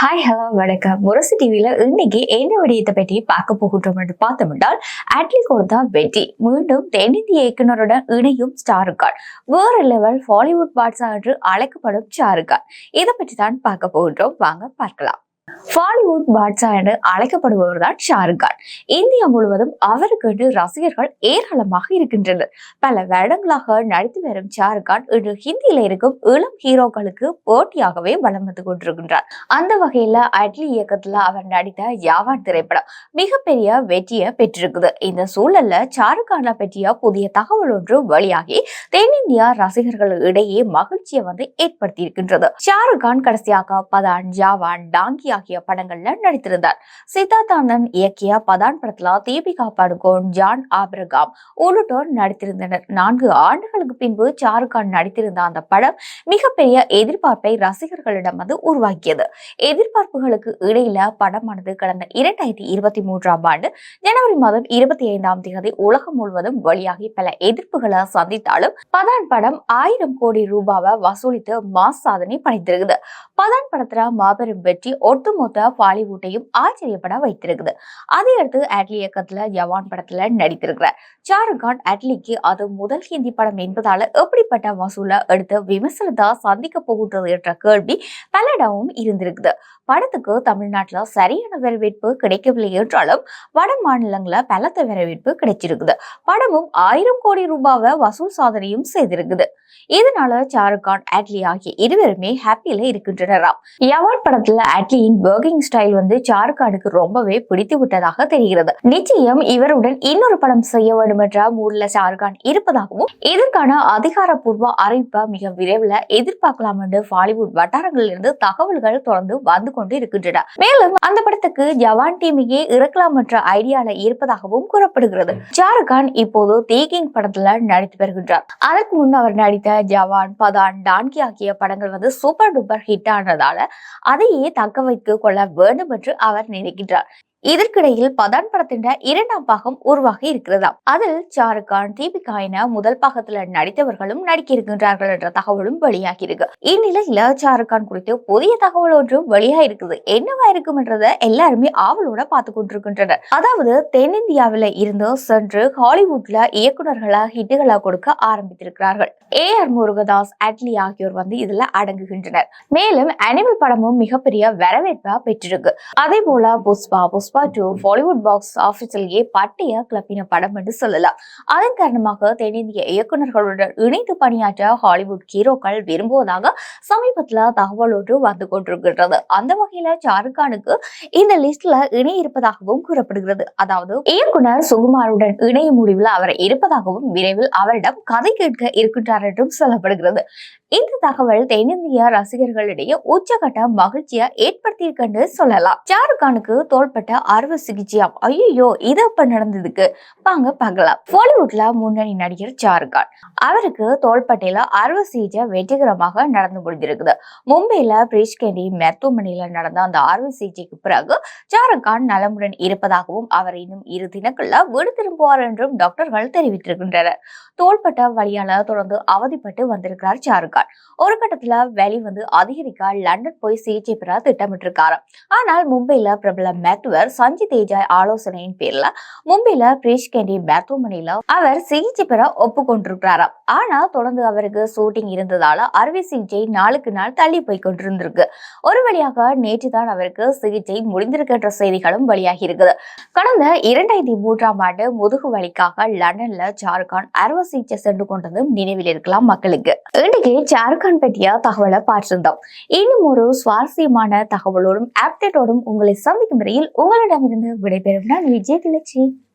Hi hello வணக்கம். முரசு டிவியில் இன்னைக்கு என்ன விடயத்தை பற்றி பார்க்க போகின்றோம் என்று பார்த்தோம்னால் அட்லி கொடுத்தா வெற்றி. மீண்டும் தென்னிந்திய இயக்குனருடன் இணையும் ஷாருக்கான் வேற லெவல் பாலிவுட் பாட்ஸா என்று அழைக்கப்படும் ஷாருக்கான் இதை பற்றி தான் பார்க்க போகின்றோம். வாங்க பார்க்கலாம். பாலிவுட் பாட்ஷா என்று அழைக்கப்படுபவர் தான் ஷாருக் கான் இந்தியா முழுவதும் அவருக்கு ரசிகர்கள் ஏராளமாக இருக்கின்றனர். பல வருடங்களாக நடித்து வரும் ஷாருக் கான் இன்று ஹிந்தியில இருக்கும் இளம் ஹீரோக்களுக்கு போட்டியாகவே வளம் வந்து கொண்டிருக்கின்றார். அந்த வகையில அட்லி இயக்கத்துல அவர் நடித்த யாவான் திரைப்படம் மிகப்பெரிய வெற்றியை பெற்றிருக்குது. இந்த சூழல்ல ஷாருக் கானை பற்றிய புதிய தகவல் ஒன்று வெளியாகி தென்னிந்தியா ரசிகர்கள் இடையே மகிழ்ச்சியை வந்து ஏற்படுத்தி இருக்கின்றது ஷாருக் கான் கடைசியாக பதான் ஜாவான் டாங்கியா ஆகிய படங்கள்ல நடித்திருந்தார். சித்தார்த் ஆனந்த் இயக்கிய பதான் படத்துல தீபிகா படுகோன் ஜான் ஆப்ரகாம் உள்ளிட்டோர் நடித்திருந்தனர். நான்கு ஆண்டுகளுக்கு பின்பு ஷாருக்கான் நடித்திருந்த அந்த படம் மிகப்பெரிய எதிர்பார்ப்பை ரசிகர்களிடம் வந்து உருவாக்கியது. எதிர்பார்ப்புகளுக்கு இடையில படமானது கடந்த இரண்டாயிரத்தி இருபத்தி மூன்றாம் ஆண்டு ஜனவரி மாதம் இருபத்தி ஐந்தாம் தேதி உலகம் முழுவதும் வெளியாகி பல எதிர்ப்புகளை சந்தித்தாலும் பதான் படம் ஆயிரம் கோடி ரூபாவை வசூலித்து மாஸ் சாதனை படைத்திருக்குது. பதான் படத்துல மாபெரும் வெற்றி ஒட்டுமொத்த பாலிவுட்டையும் ஆச்சரியப்பட வைத்திருக்குது. அதையடுத்து அட்லி இயக்கத்துல ஜவான் படத்துல நடித்திருக்கிறார். ஷாருக் கான் அட்லிக்கு அது முதல் ஹிந்தி படம் என்பதால எப்படிப்பட்ட வசூல எடுத்து விமர்சனத்தை சந்திக்க போகின்றது என்ற கேள்வி பலடாவும் இருந்திருக்குது. படத்துக்கு தமிழ்நாட்டுல சரியான வரவேற்பு கிடைக்கவில்லை என்றாலும் வட மாநிலங்களில் பலத்த வரவேற்பு கிடைச்சிருக்குது. படமும் ஆயிரம் கோடி ரூபாவை வசூல் சாதனையும் செய்திருக்குது. இதனால ஷாருக் கான் அட்லி ஆகிய இருவருமே ஹாப்பியில இருக்கின்றனராம் யவான் படத்துல அட்லி அட்லியின் ஒர்க்கிங் ஸ்டைல் வந்து ஷாருக்கானுக்கு ரொம்பவே பிடித்து விட்டதாக தெரிகிறது. நிச்சயம் இவருடன் இன்னொரு படம் செய்ய வேண்டும் என்ற மூட்ல ஷாருக்கான் இருப்பதாகவும் இதற்கான அதிகாரப்பூர்வ அறிவிப்பை மிக விரைவில் எதிர்பார்க்கலாம் என்று பாலிவுட் வட்டாரங்களில் இருந்து தகவல்கள் தொடர்ந்து வந்து கொண்டு இருக்கின்றன மேலும் அந்த படத்துக்கு ஜவான் டீமையே இறக்கலாம் என்ற ஐடியால இருப்பதாகவும் கூறப்படுகிறது. ஷாருக்கான் இப்போது தேகிங் படத்துல நடித்து வருகின்றார். அதற்கு முன் அவர் நடித்த ஜவான் பதான் டான்கி ஆகிய படங்கள் வந்து சூப்பர் டூப்பர் ஹிட் ஆனதால அதையே தக்க வைத்து வைக்க கொள்ள வேண்டும் என்று அவர் நினைக்கின்றார். இதற்கிடையில் பதான் படத்தின் இரண்டாம் பாகம் உருவாகி இருக்கிறதா அதில் ஷாருக்கான் தீபிகா என முதல் பாகத்துல நடித்தவர்களும் நடிக்க இருக்கின்றார்கள் என்ற தகவலும் வெளியாகி இருக்கு. இந்நிலையில ஷாருக்கான் குறித்து புதிய தகவல் ஒன்றும் வெளியாக இருக்குது. என்னவா இருக்கும் என்றத எல்லாருமே ஆவலோட பார்த்து கொண்டிருக்கின்றனர். அதாவது தென்னிந்தியாவில இருந்து சென்று ஹாலிவுட்ல இயக்குநர்களா ஹிட்டுகளா கொடுக்க ஆரம்பித்திருக்கிறார்கள். ஏ ஆர் முருகதாஸ் அட்லி ஆகியோர் வந்து இதுல அடங்குகின்றனர். மேலும் அனிமல் படமும் மிகப்பெரிய வரவேற்பா பெற்றிருக்கு. அதே போல புஷ்பா புஷ்பா புஷ்பா டூ பாலிவுட் பாக்ஸ் ஆஃபீஸிலேயே பட்டிய கிளப்பின படம் என்று சொல்லலாம். அதன் காரணமாக தென்னிந்திய இயக்குநர்களுடன் இணைந்து பணியாற்ற ஹாலிவுட் ஹீரோக்கள் விரும்புவதாக சமீபத்தில் தகவல் ஒன்று வந்து கொண்டிருக்கின்றது. அந்த வகையில ஷாருக் கானுக்கு இந்த லிஸ்ட்ல இணை இருப்பதாகவும் கூறப்படுகிறது. அதாவது இயக்குனர் சுகுமாருடன் இணைய முடிவில் அவர் இருப்பதாகவும் விரைவில் அவரிடம் கதை கேட்க இருக்கின்றார் என்றும் சொல்லப்படுகிறது. இந்த தகவல் தென்னிந்திய ரசிகர்களிடையே உச்சகட்ட மகிழ்ச்சியை ஏற்படுத்தியிருக்கென்று சொல்லலாம். ஷாருக் கானுக்கு தோள்பட்ட அறுவை சிகிச்சையாம். ஐயோ இது அப்ப நடந்ததுக்கு? வாங்க பார்க்கலாம். பாலிவுட்ல முன்னணி நடிகர் ஷாருக்கான் அவருக்கு தோள்பட்டையில அறுவை சிகிச்சை வெற்றிகரமாக நடந்து முடிஞ்சிருக்குது மும்பையில பிரிஷ்கேண்டி மருத்துவமனையில நடந்த அந்த அறுவை சிகிச்சைக்கு பிறகு ஷாருக்கான் நலமுடன் இருப்பதாகவும் அவர் இன்னும் இரு தினங்கள்ல வீடு திரும்புவார் என்றும் டாக்டர்கள் தெரிவித்திருக்கின்றனர். தோள்பட்ட வழியால தொடர்ந்து அவதிப்பட்டு வந்திருக்கிறார் ஷாருக்கான் ஒரு கட்டத்துல வெளி வந்து அதிகரிக்க லண்டன் போய் சிகிச்சை பெற திட்டமிட்டிருக்காரு ஆனால் மும்பையில பிரபல மருத்துவர் சஞ்சித் தேஜாய் ஆலோசனையின் பேர்ல மும்பையில பிரேஷ் கேண்டி மருத்துவமனையில அவர் சிகிச்சை பெற ஒப்புக்கொண்டிருக்கிறாராம் ஆனா தொடர்ந்து அவருக்கு ஷூட்டிங் இருந்ததால அறுவை சிகிச்சை நாளுக்கு நாள் தள்ளி போய் கொண்டிருந்திருக்கு. ஒரு வழியாக நேற்று தான் அவருக்கு சிகிச்சை முடிந்திருக்கின்ற செய்திகளும் வெளியாகி இருக்குது. கடந்த இரண்டாயிரத்தி மூன்றாம் ஆண்டு முதுகு வலிக்காக லண்டன்ல ஜார்கான் அறுவை சிகிச்சை சென்று கொண்டதும் நினைவில் இருக்கலாம் மக்களுக்கு. இன்னைக்கு ஜார்கான் பற்றிய தகவலை பார்த்திருந்தோம். இன்னும் ஒரு சுவாரஸ்யமான தகவலோடும் அப்டேட்டோடும் உங்களை சந்திக்கும் வரையில் உங்களிடமிருந்து விடைபெறும் நான் விஜய் திலட்சி